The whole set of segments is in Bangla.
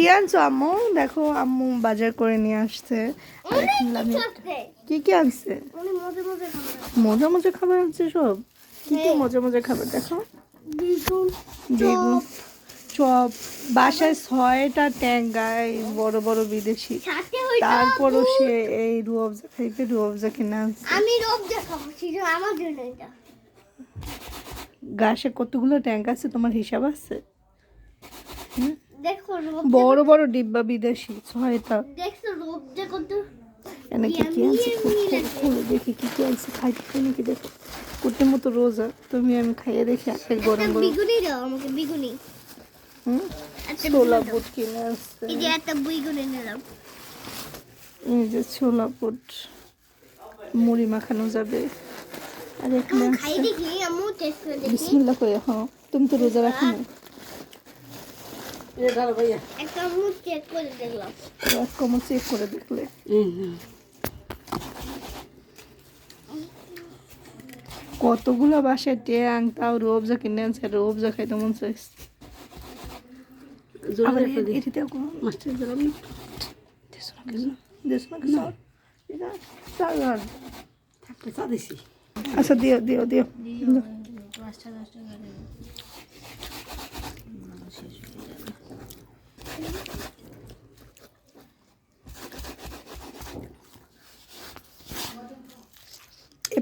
কি আনছো আম্মু? দেখো আম্মু বাজার করে নিয়ে আসছে। কি কি আনছে? মজা মজা খাবার আনছে সব? কি কি মজা মজা খাবার? দেখো। বেগুন চপ। বাসায় ছয়টা ট্যাঙ্গায় বড় বড় বিদেশি। তারপরও সে এই রুয়াবজা খাইতে রুয়াবজা কিনে আনছে। আমি দেখাবো সেটা আমার জন্য এটা। গাছে কতগুলো ট্যাঙ্ক আছে? তোমার হিসাব আছে? দেখো বড় বড় ডিব্বা বিদেশি কত এনে কি কি খুলে দেখি। কি কি আনছে খাইতে নাকি দেখো কুটির মতো রোজা তুমি আমি খাইয়ে দেখি আগে গরম গরম। বিগুনি দাও আমাকে বিগুনি। হুম? ছোলা বুট কিনে আসছে এই যে একটা বিগুনি নিলাম এই যে ছোলা বুট মুড়ি মাখানো যাবে। আর এখানে করে বিসমিল্লাহ করে হ্যাঁ। তুমি তো রোজা রাখো না চেক করে দেখলাম। চেক করে দেখলে। কতগুলো বাসায় ট্যাং তাও রোবজা কিনে আনছে রোবজা খাইতে মন চাইছে। আচ্ছা দিও দিও দিও।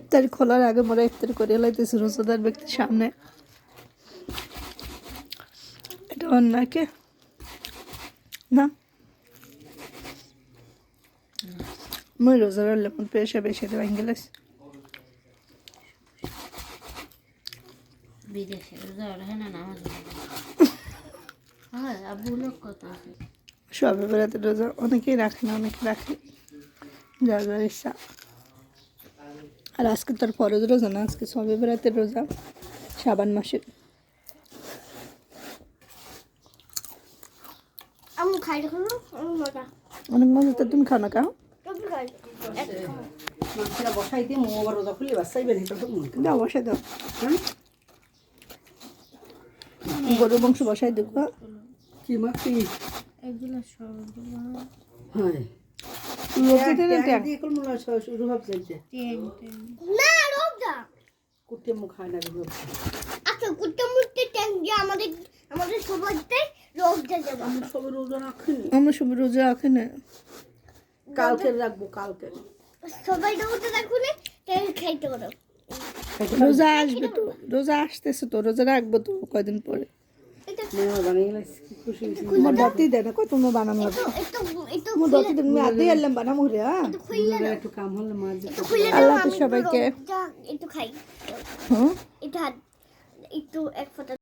ইফতারি খোলার আগে মোরা ইফতার করে লাইতেছি রোজাদার ব্যক্তির সামনে। এটা অন্যকে না? মই রোজা রাখলে মন পেশা বেশি ভেঙে গেলাইছি বিদেশে রোজা রাখে না নামাজ হয় আব্বু লোক কত আছে? সবে বেড়াতে রোজা অনেকেই রাখে না অনেকে রাখে। যার যার ইচ্ছা। আর আজকে তার ফরজ রোজা না আজকে সবে বেড়াতে রোজা সাবান মজা। অনেক মজা তো তুমি খাও না খাও। বসাই দিয়ে মো আবার রোজা খুলে বাসাইবেন এটা তো মনে দাও বসাই দাও। গরু বংশ বসাই দেখো কি মাছি এগুলো সবগুলো হয়। আমরা সবাই রোজা রাখিনি আমার সব রোজা রাখে না কালকে রাখব কালকে সবাই দেখো না খাইতে পারো। রোজা আসবে তো রোজা আসতেছে তো রোজা রাখব তো কয়দিন পরে। আল্লাহ আমি একটু সবাইকে। একটু খাই। হ্যাঁ একটু এক ফোঁটা